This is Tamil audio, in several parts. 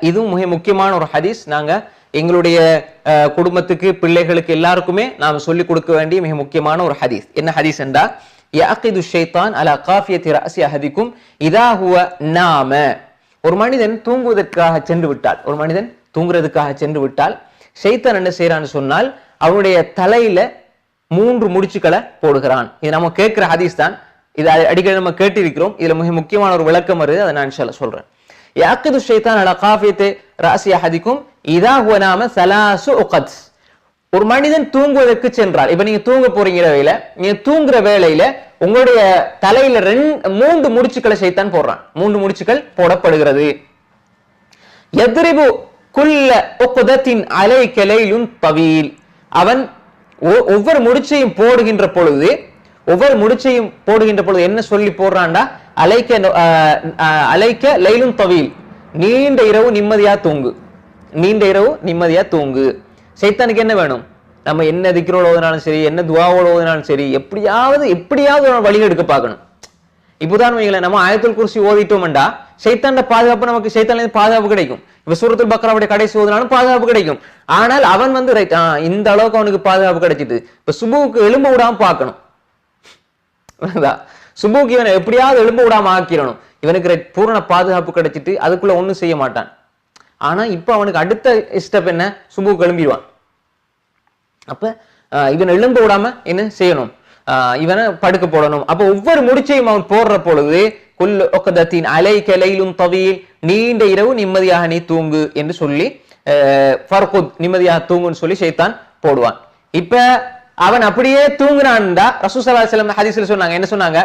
இதுவும் மிக முக்கியமான ஒரு ஹதீஸ். நாங்க எங்களுடைய அஹ், குடும்பத்துக்கு பிள்ளைகளுக்கு எல்லாருக்குமே நாம் சொல்லிக் கொடுக்க வேண்டிய மிக முக்கியமான ஒரு ஹதீஸ். என்ன ஹதீஸ் என்றா யாக்கிது ஷைத்தான் அலா காஃபியத்தி ரஅசி அஹதிக்கும் இதா ஹுவ நாம. ஒரு மனிதன் தூங்குவதற்காக சென்று விட்டால் ஒரு மனிதன் தூங்குறதுக்காக சென்று விட்டால் ஷைத்தான் என்ன செய்யறான்னு சொன்னால் அவனுடைய தலையில மூன்று முடிச்சுக்களை போடுகிறான். இது நம்ம கேட்கிற ஹதீஸ் தான். இது அடிக்கடி நம்ம கேட்டிருக்கிறோம். இதுல மிக முக்கியமான ஒரு விளக்கம் வருது. அதை நான் சொல்றேன். يعقد الشيطان على قافية رأس أحدكم إذا هو نام ثلاث أقد. ஒரு மனிதன் தூங்குவதற்கு சென்றால் இப்ப நீங்க தூங்க போறீங்க வேலையில நீங்க தூங்குற வேலையில உங்களுடைய தலையில ரெண்டு மூன்று முடிச்சுக்களை சைத்தான் போடுறான். மூன்று முடிச்சுக்கள் போடப்படுகிறது. எதிரிபு குல்ல ஒக்குதத்தின் அலை கிளையிலும் தவீல். அவன் ஒ- ஒவ்வொரு முடிச்சையும் போடுகின்ற பொழுது ஒவ்வொரு முடிச்சையும் போடுகின்ற பொழுது என்ன சொல்லி போடுறான்டா? அலைக்க ஆஹ் அலைக்க லைலும் தவீல். நீண்ட இரவு நிம்மதியா தூங்கு. நீண்ட இரவு நிம்மதியா தூங்கு. சைத்தானுக்கு என்ன வேணும்? நம்ம என்ன திக்கிறோட ஓதுனாலும் சரி என்ன துவாவோட ஓதுனாலும் சரி எப்படியாவது எப்படியாவது ஒரு வழி எடுக்க பார்க்கணும். இப்போதான் வைங்களேன் நம்ம ஆயத்தில் குறிச்சி ஓதிட்டோம்டா சைத்தாண்ட பாதுகாப்பு நமக்கு சைத்தான்ல பாதுகாப்பு கிடைக்கும். இப்ப சூரத்தில் பக்ராவுடைய கடைசி ஓதுனாலும் பாதுகாப்பு கிடைக்கும். ஆனால் அவன் வந்து ரைட் இந்த அளவுக்கு அவனுக்கு பாதுகாப்பு கிடைச்சிட்டு இப்ப சுபுவுக்கு எலும்ப விடாம பார்க்கணும். சுபுக்கு இவனை எப்படியாவது எழும்ப விடாம ஆக்கிடணும். இவனுக்கு பூரண பாதுகாப்பு கிடைச்சிட்டு அதுக்குள்ள ஒன்றும் செய்ய மாட்டான். ஆனா இப்ப அவனுக்கு அடுத்த ஸ்டெப் என்ன? சுபுக்கு எழும்பிடுவான் அப்ப இவன் இவனை எழும்ப விடாம என்ன செய்யணும்? ஆஹ், இவனை படுக்க போடணும். அப்ப ஒவ்வொரு முடிச்சையும் அவன் போடுற பொழுது குல் ஒக்கதத்தின் அலை கலையிலும் தவியில் நீண்ட இரவு நிம்மதியாக நீ தூங்கு என்று சொல்லி ஃபர்குத் நிம்மதியாக தூங்குன்னு சொல்லி ஷைத்தான் போடுவான். இப்ப அவன் அப்படியே தூங்குறான்டா ரசூசலா செல்லம் ஹதீஸ்ல சொன்னாங்க. என்ன சொன்னாங்க?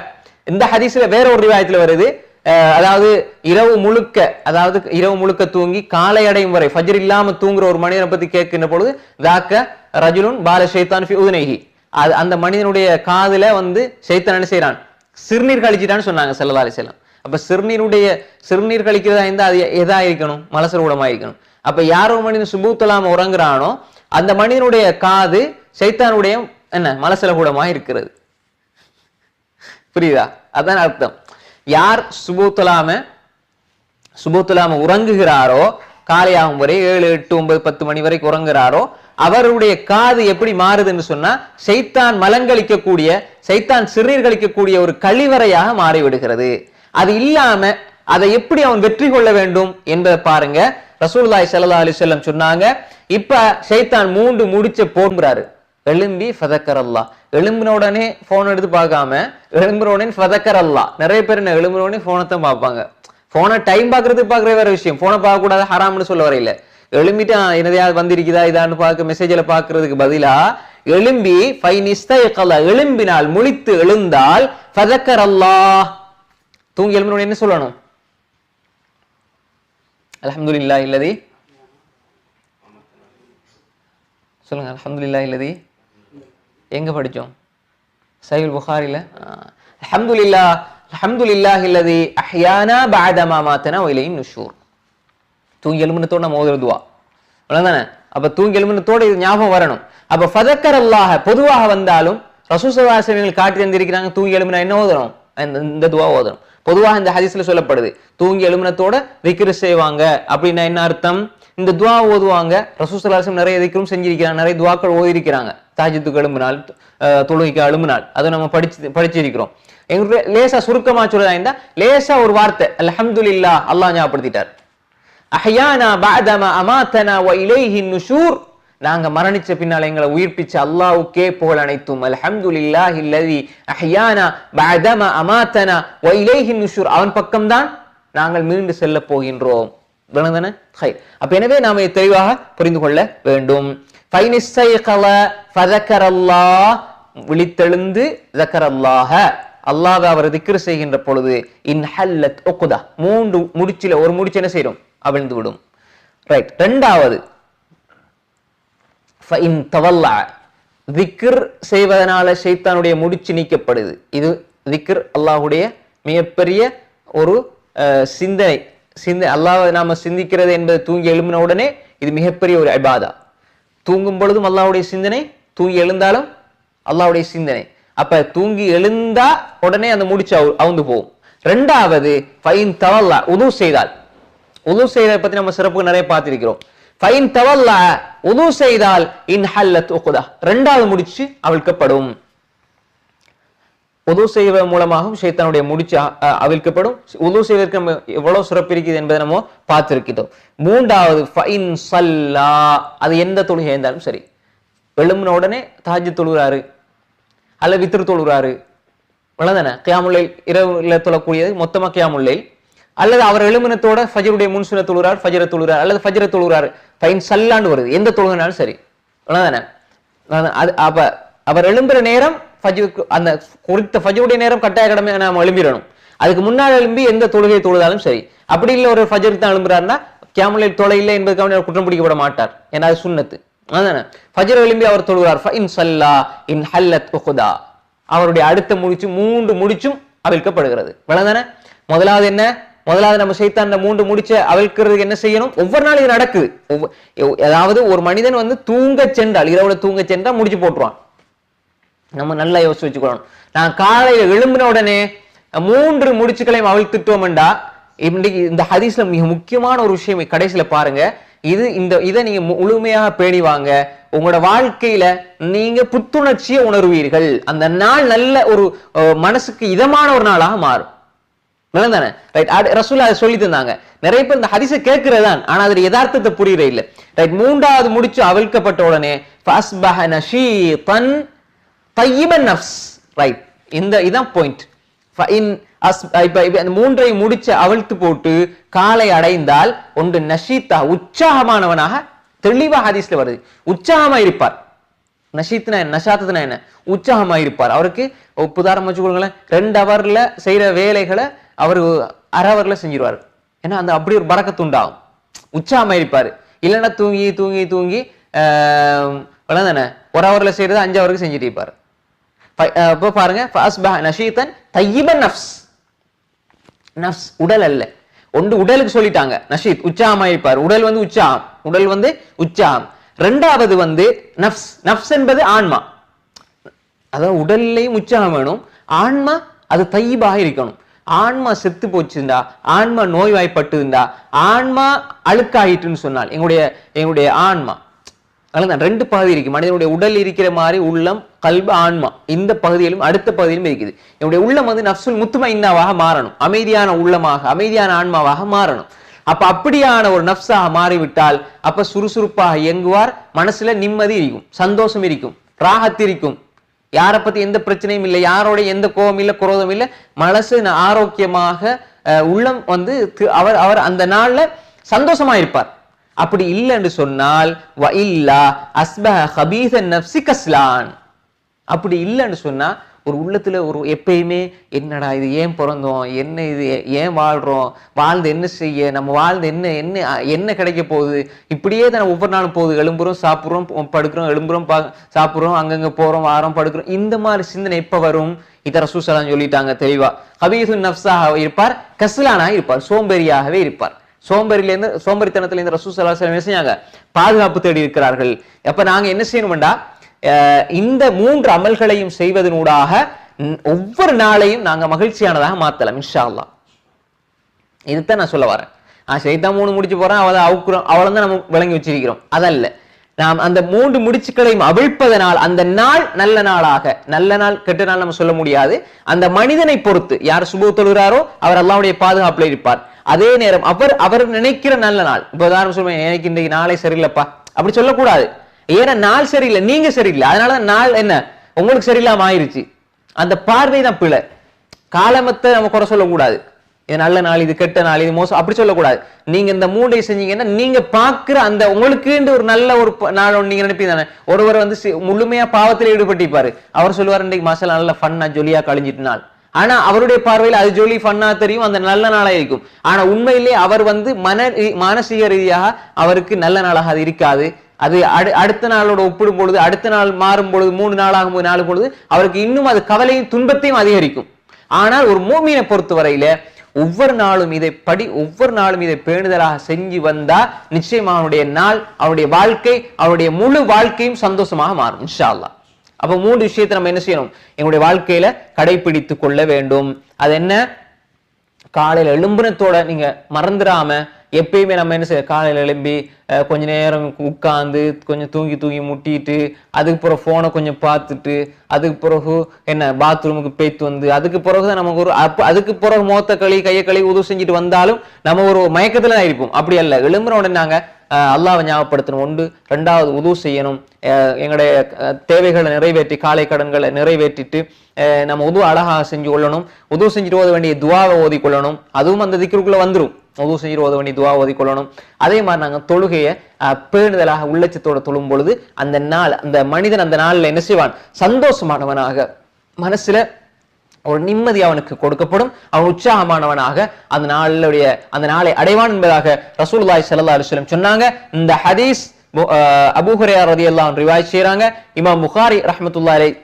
இந்த ஹதீஸ்ல வேற ஒரு ரிவாயத்துல வருது. அதாவது இரவு முழுக்க அதாவது இரவு முழுக்க தூங்கி காலை அடையும் வரை ஃபஜ்ர் இல்லாம தூங்குற ஒரு மனிதனை பத்தி கேட்கின்ற பொழுது தாக்க ரஜுலுன் பால ஷைத்தான் ஃபி அது அந்த மனிதனுடைய காதுல வந்து ஷைத்தான் என்ன செய்யறான் சிறுநீர் கழிச்சிட்டான்னு சொன்னாங்க ஸல்லல்லாஹு செல்லம் அப்ப சிறுநீருடைய சிறுநீர் கழிக்கிறதா இருந்தா அது எதா இருக்கணும்? மலசர் ஊடமா இருக்கணும். அப்ப யாரோ ஒரு மனிதன் சுபூத்தலாம உறங்குறானோ அந்த மனிதனுடைய காது சைத்தானுடைய என்ன மலசல கூடமாக இருக்கிறது. புரியுதா? அதான் அர்த்தம். யார் சுபூத்தலாம சுபூத்தலாம உறங்குகிறாரோ காலையாகும் வரை ஏழு எட்டு ஒன்பது பத்து மணி வரைக்கும் உறங்குறாரோ அவருடைய காது எப்படி மாறுதுன்னு சொன்னா சைத்தான் மலங்களிக்கக்கூடிய சைத்தான் சிறுநீர் கழிக்கக்கூடிய ஒரு கழிவறையாக மாறிவிடுகிறது. அது இல்லாம அதை எப்படி அவன் வெற்றி கொள்ள வேண்டும் என்பதை பாருங்க. ரசூல்லாய் ஸல்லல்லாஹு அலைஹி சொன்னாங்க இப்ப சைத்தான் மூன்று முடிச்ச போடுறாரு. எழும்பி ஃபதக்கர் அல்லா எழும்பின உடனே ஃபோன் எடுத்து பார்க்காம எழும்புற உடனே ஃபதக்கர் அல்லா நிறைய பேர் என்ன எழும்புற உடனே ஃபோனை தான் பார்ப்பாங்க. ஃபோனை டைம் பார்க்கறதுக்கு பார்க்குற வேற விஷயம். ஃபோனை பார்க்கக்கூடாது ஹராம்னு சொல்ல வரையில. எழும்பிட்டு என்னதையாவது வந்திருக்குதா இதான்னு பார்க்க மெசேஜில் பார்க்கறதுக்கு பதிலா எழும்பி ஃபைன் இஸ்தயக்கல்லா எழும்பினால் முழித்து எழுந்தால் ஃபதக்கர் அல்லாஹ் தூங்கி எழும்பின என்ன சொல்லணும்? அலமதுல்லா இல்லதி. சொல்லுங்க அலமதுல்லா இல்லதி. எங்கே படித்தோம் சைல் புகாரில் அல்ஹம்துலில்லாஹ் அல்ஹம்துலில்லாஹி இல்லதி அஹ்யானா பாதமா மாத்தனா ஒயிலையும் நுஷூர் தூங்கி எலும்புனத்தோட நம்ம ஓதுவா அவ்வளோதானே அப்போ தூங்கி எழுமினத்தோட இது ஞாபகம் வரணும். அப்போ ஃபதக்கர் அல்லாஹ பொதுவாக வந்தாலும் ரசூசவாசவங்கள் காட்டி தந்திருக்கிறாங்க தூங்கி எலும்புனா என்ன ஓதணும்? இந்த இந்த துவா ஓதணும். பொதுவாக இந்த ஹதீஸ்ல சொல்லப்படுது. தூங்கி எலும்புனத்தோட விக்கிரு செய்வாங்க. அப்படின்னா என்ன அர்த்தம்? இந்த துவா ஓதுவாங்க. ரசூசலாசம் நிறைய இதுக்கும் செஞ்சிருக்கிறாங்க. நிறைய துவாக்கள் ஓதிருக்கிறாங்க தாஜித்துக்கு எழும்பினால் அஹ், தொழுகைக்கு நாள் அதை நம்ம படிச்சு படிச்சிருக்கிறோம். எங்களுடைய லேசா சுருக்கமா சொல்லதா இருந்தா லேசா ஒரு வார்த்தை. அல்ஹம்துலில்லாஹ் அல்லாஹ் ஞாபகப்படுத்திட்டார். அஹ்யானா பஅதமா அமாத்தனா வ இலைஹி நுஷூர் நாங்க மரணிச்ச பின்னால் எங்களை உயிர்ப்பிச்ச அல்லாவுக்கே புகழ் அனைத்தும். அல்ஹம்துலில்லாஹி இல்லதி அஹ்யானா பஅதமா அமாத்தனா வ இலைஹி நுஷூர் அவன் பக்கம்தான் நாங்கள் மீண்டு செல்ல போகின்றோம். விளங்குதானே ஹை அப்ப எனவே நாம தெளிவாக புரிந்து கொள்ள வேண்டும். விழித்தெழுந்து தக்கரல்லாஹ. அல்லாஹ் அவர் திக்ரு செய்கின்ற பொழுது இன் ஒக்குதா மூன்று முடிச்சில ஒரு முடிச்சு என்ன செய்யும்? அவிழ்ந்து விடும். ரைட் ரெண்டாவது தவல்லா. திக்ர் செய்வதனால சைத்தானுடைய முடிச்சு நீக்கப்படுது. இது திக்ர் அல்லாஹுடைய மிகப்பெரிய ஒரு அஹ், சிந்தனை. சிந்த அல்லாவை நாம சிந்திக்கிறது என்பது தூங்கி எழும்பின உடனே இது மிகப்பெரிய ஒரு அபாதா தூங்கும் பொழுதும் அல்லாவுடைய சிந்தனை தூங்கி எழுந்தாலும் அல்லாவுடைய சிந்தனை. அப்ப தூங்கி எழுந்தா உடனே அந்த முடிச்சு அவு- அவுந்து போகும். ரெண்டாவது ஃபைன் தவல்லா உதவு செய்தால். உதவு செய்ததை பத்தி நம்ம சிறப்பு நிறைய பார்த்திருக்கிறோம். ஃபைன் தவல்லா உதவு செய்தால் இன் ஹல்லத் உக்குதா ரெண்டாவது முடிச்சு அவிழ்க்கப்படும். உது செய்வதன் மூலமாகவும் சைத்தானுடைய முடிச்சு அவிழ்க்கப்படும். உது செய்வதற்கு நம்ம எவ்வளவு சிறப்பு இருக்குது என்பதை நம்ம பார்த்திருக்கிறோம் மூன்றாவது ஃபைன் சல்லா. அது எந்த தொழுகை இருந்தாலும் சரி. எழும்பின உடனே தாஜி தொழுகிறாரு. அல்ல வித்திரு தொழுகிறாரு. இவ்வளவுதானே கியாமுல்லை இரவுல தொழக்கூடியது மொத்தமா கியாமுல்லை அல்லது அவர் எழுமினத்தோட ஃபஜருடைய முன்சுன தொழுகிறார் ஃபஜர தொழுகிறார் அல்லது ஃபஜர தொழுகிறார். ஃபைன் சல்லாண்டு வருது. எந்த தொழுகினாலும் சரி. இவ்வளவுதானே அது அப்ப அவர் எழும்புற நேரம் ஃபஜுக்கு அந்த குறித்த ஃபஜுடைய நேரம் கட்டாய கடமை நாம் எழும்பிடணும். அதுக்கு முன்னால் எழும்பி எந்த தொழுகை தொழுதாலும் சரி. அப்படி இல்லை ஒரு ஃபஜருக்கு தான் எழும்புறாருன்னா கேமலில் தொலை இல்லை என்பதுக்காக குற்றம் பிடிக்கப்பட மாட்டார். ஏன்னா அது சுண்ணத்து. அதானே? ஃபஜர் எழும்பி அவர் தொழுகிறார். இன் சல்லா இன் ஹல்லத் உகுதா அவருடைய அடுத்த முடிச்சு மூன்று முடிச்சும் அவிழ்க்கப்படுகிறது. விளந்தானே முதலாவது என்ன? முதலாவது நம்ம சைத்தான் மூன்று முடிச்ச அவிழ்க்கிறதுக்கு என்ன செய்யணும்? ஒவ்வொரு நாள் இது நடக்குது. ஒவ்வொ- அதாவது ஒரு மனிதன் வந்து தூங்க சென்றால் இரவுல தூங்க சென்றால் முடிச்சு போட்டுருவான். நம்ம நல்லா யோசிச்சு வச்சுக்கணும். நான் காலையில எழும்பின உடனே மூன்று முடிச்சுக்களையும் அவிழ்த்துட்டோம்டா. இன்னைக்கு இந்த ஹதீஸ்ல மிக முக்கியமான ஒரு விஷயம் கடைசியில பாருங்க. இது இந்த இதை நீங்க மு- முழுமையாக பேணிவாங்க உங்களோட வாழ்க்கையில நீங்க புத்துணர்ச்சியை உணர்வீர்கள். அந்த நாள் நல்ல ஒரு மனசுக்கு இதமான ஒரு நாளாக மாறும். தானே ரைட் ரசூல் அதை சொல்லி தந்தாங்க நிறைய பேர் இந்த ஹதீஸை கேட்கிறதான் ஆனா அதுல யதார்த்தத்தை புரியறே இல்லை. ரைட் மூன்றாவது முடிச்சு அவிழ்க்கப்பட்ட உடனே தையிபன் நஃப்ஸ். ரைட் இந்த இதான் பாயிண்ட் இப்ப அந்த மூன்றை முடிச்சு அவிழ்த்து போட்டு காலை அடைந்தால் ஒன்று நஷீத்தா உற்சாகமானவனாக தெளிவா ஹதீஸ்ல வருது. உற்சாகமா இருப்பார். நஷீத்னா என்ன? நஷாத்துனா என்ன? உற்சாகமா இருப்பார். அவருக்கு உதாரணம் வச்சுக்கோங்களேன் ரெண்டு ஹவர்ல செய்யற வேலைகளை அவர் அரை அவர்ல செஞ்சிருவாரு. ஏன்னா அந்த அப்படி ஒரு பறக்கத்துண்டாகும் உற்சாகமா இருப்பார். இல்லைன்னா தூங்கி தூங்கி தூங்கி தானே ஒரு அவர்ல செய்யறது அஞ்சு அவருக்கு செஞ்சுட்டு இருப்பார். இப்போ பாருங்க ஃபஸ்பஹ நஷீதன் தையிபன் நஃப்ஸ் நஃப்ஸ் உடல் அல்ல ஒன்று உடலுக்கு சொல்லிட்டாங்க நஷீத் உற்சாகமா உடல் வந்து உச்சாம் உடல் வந்து உச்சாம் ரெண்டாவது வந்து நஃப்ஸ் நஃப்ஸ் என்பது ஆன்மா அதாவது உடல்லையும் உற்சாகம் வேணும் ஆன்மா அது தையீபாக இருக்கணும் ஆன்மா செத்து போச்சுண்டா ஆன்மா நோய்வாய்ப்பட்டுதுண்டா ஆன்மா அழுக்காயிட்டுன்னு சொன்னால் எங்களுடைய எங்களுடைய ஆன்மா அதுதான் ரெண்டு பகுதி இருக்கு. மனிதனுடைய உடல் இருக்கிற மாதிரி உள்ளம் கல்ப ஆன்மா. இந்த பகுதியிலும் அடுத்த பகுதியிலும் இருக்குது. என்னுடைய உள்ளம் வந்து நஃசுல் முத்துமை இன்னாவாக மாறணும். அமைதியான உள்ளமாக அமைதியான ஆன்மாவாக மாறணும். அப்ப அப்படியான ஒரு நஃப்ஸாக மாறிவிட்டால் அப்ப சுறுசுறுப்பாக இயங்குவார் மனசுல நிம்மதி இருக்கும் சந்தோஷம் இருக்கும் ராகத்திருக்கும் யாரை பத்தி எந்த பிரச்சனையும் இல்லை யாரோட எந்த கோபம் இல்லை குரோதம் இல்லை மனசு ஆரோக்கியமாக அஹ், உள்ளம் வந்து அவர் அவர் அந்த நாள்ல சந்தோஷமா இருப்பார். அப்படி இல்லைன்னு சொன்னால் வ இல்லா அஸ்பஹ ஹபீஸ நப்சி கஸ்லான். அப்படி இல்லைன்னு சொன்னால் ஒரு உள்ளத்தில் ஒரு எப்பயுமே என்னடா இது ஏன் பிறந்தோம்? என்ன இது? ஏன் வாழ்கிறோம் வாழ்ந்து என்ன செய்ய? நம்ம வாழ்ந்து என்ன என்ன என்ன கிடைக்க போகுது? இப்படியே தான் ஒவ்வொரு நாளும் போகுது. எழும்புறோம் சாப்பிட்றோம் படுக்கிறோம் எழும்புறோம் பா சாப்பிட்றோம் அங்கங்கே போகிறோம் வாரம் படுக்கிறோம். இந்த மாதிரி சிந்தனை எப்போ வரும்? இத ரசூசலாம் சொல்லிட்டாங்க தெளிவா. ஹபீசு நஃப்ஸாக இருப்பார் கஸ்லானாக இருப்பார் சோம்பேறியாகவே இருப்பார். சோம்பரிலேருந்து சோம்பேறித்தனத்திலேருந்து ரசூ சலாஹ் என்ன செஞ்சாங்க? பாதுகாப்பு தேடி இருக்கிறார்கள். அப்ப நாங்க என்ன செய்யணும்டா அஹ் இந்த மூன்று அமல்களையும் செய்வதனூடாக ஒவ்வொரு நாளையும் நாங்க மகிழ்ச்சியானதாக மாத்தலாம் இன்ஷா அல்லா இதுதான் நான் சொல்ல வரேன். ஆ சைத்தான் மூணு முடிச்சு போறேன் அவளை அவுக்குறோம் அவளை தான் நம்ம விளங்கி வச்சிருக்கிறோம். அதல்ல. நாம் அந்த மூன்று முடிச்சுக்களையும் அவிழ்ப்பதனால் அந்த நாள் நல்ல நாளாக நல்ல நாள் கெட்ட நாள் நம்ம சொல்ல முடியாது. அந்த மனிதனை பொறுத்து யார் சுபு தொழுகிறாரோ அவர் அல்லாவுடைய பாதுகாப்புல இருப்பார். அதே நேரம் அவர் அவர் நினைக்கிற நல்ல நாள். இப்போ உதாரணம் சொல்லுவேன் எனக்கு இன்றைக்கு நாளே சரியில்லைப்பா. அப்படி சொல்லக்கூடாது. ஏன்னா நாள் சரியில்லை நீங்க சரியில்லை. அதனால நாள் என்ன? உங்களுக்கு சரியில்லாம ஆயிருச்சு. அந்த பார்வை தான் பிழை. காலமத்தை நம்ம குறை சொல்லக்கூடாது. இது நல்ல நாள் இது கெட்ட நாள் இது மோசம் அப்படி சொல்லக்கூடாது. நீங்க இந்த மூண்டை செஞ்சீங்கன்னா நீங்க பாக்குற அந்த உங்களுக்குன்ற ஒரு நல்ல ஒரு நாள் நீங்க நினைப்பீங்க தானே? ஒருவர் வந்து முழுமையா பாவத்தில் ஈடுபட்டிருப்பாரு. அவர் சொல்லுவார் இன்னைக்கு மாசம் நல்ல ஃபன்னா ஜொலியா கழிஞ்சிட்டு நாள். ஆனா அவருடைய பார்வையில் அது ஜோலி ஃபன்னா தெரியும் அந்த நல்ல நாளா இருக்கும். ஆனா உண்மையிலே அவர் வந்து மன ரீ- மானசீக ரீதியாக அவருக்கு நல்ல நாளாக அது இருக்காது. அது அடு- அடுத்த நாளோட ஒப்பிடும் பொழுது அடுத்த நாள் மாறும் பொழுது மூணு நாள் ஆகும்போது நாலு பொழுது அவருக்கு இன்னும் அது கவலையும் துன்பத்தையும் அதிகரிக்கும். ஆனால் ஒரு மூமியை பொறுத்தவரையில ஒவ்வொரு நாளும் இதை படி ஒவ்வொரு நாளும் இதை பேணுதலாக செஞ்சு வந்தா நிச்சயமா அவனுடைய நாள் அவனுடைய வாழ்க்கை அவனுடைய முழு வாழ்க்கையும் சந்தோஷமாக மாறும் இன்ஷா அல்லாஹ். அப்ப மூன்று விஷயத்தை நம்ம என்ன செய்யணும்? எங்களுடைய வாழ்க்கையில கடைபிடித்து கொள்ள வேண்டும். அது என்ன? காலையில எழும்புனத்தோட நீங்க மறந்துடாம எப்பயுமே நம்ம என்ன செய்ய காலையில எழும்பி கொஞ்ச நேரம் உட்கார்ந்து கொஞ்சம் தூங்கி தூங்கி முட்டிட்டு அதுக்கு பிறகு போனை கொஞ்சம் பார்த்துட்டு அதுக்கு பிறகு என்ன பாத்ரூமுக்கு பேத்து வந்து அதுக்கு பிறகு தான் நமக்கு ஒரு அதுக்கு பிறகு மோத்த களி கையை களி உதவு செஞ்சுட்டு வந்தாலும் நம்ம ஒரு மயக்கத்துல தான் இருப்போம். அப்படி அல்ல. எழும்புற உடனே நாங்க அல்லாவை ஞாபகப்படுத்தணும். ஒன்று ரெண்டாவது உதவு செய்யணும். எங்களுடைய தேவைகளை நிறைவேற்றி காலை கடன்களை நிறைவேற்றிட்டு நம்ம உது அழகாக செஞ்சு கொள்ளணும். உதவு செஞ்சுட்டு ஓத வேண்டிய துவாவை ஓதி கொள்ளணும். அதுவும் அந்த திக்கிற்குள்ளே வந்துடும் உதவு செஞ்சுட்டு ஓத வேண்டிய துவா ஓதிக்கொள்ளணும் அதே மாதிரி நாங்கள் தொழுகையை பேணுதலாக உள்ளச்சத்தோட தொழும் பொழுது அந்த நாள் அந்த மனிதன் அந்த நாளில் என்ன செய்வான்? சந்தோஷமானவனாக மனசுல ஒரு நிம்மதி அவனுக்கு கொடுக்கப்படும். அவன் உற்சாகமானவனாக அந்த நாளுடைய அந்த நாளை அடைவான் என்பதாக ரசூல்லாய் சல்லா அலுவலம் சொன்னாங்க. இந்த ஹதீஸ் பு- ரதி அபூ ரிவாய் செய்யறாங்க இமாம் புகாரி ரஹமத்துல்லாரை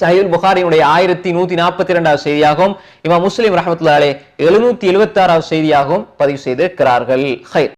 சஹீல் புகாரியுடைய ஆயிரத்தி நூத்தி நாற்பத்தி இரண்டாவது செய்தியாகவும் இமாம் முஸ்லிம் ரஹமத்துல்லாலே எழுநூத்தி எழுபத்தி ஆறாவது செய்தியாகவும் பதிவு செய்திருக்கிறார்கள். ஹைர்.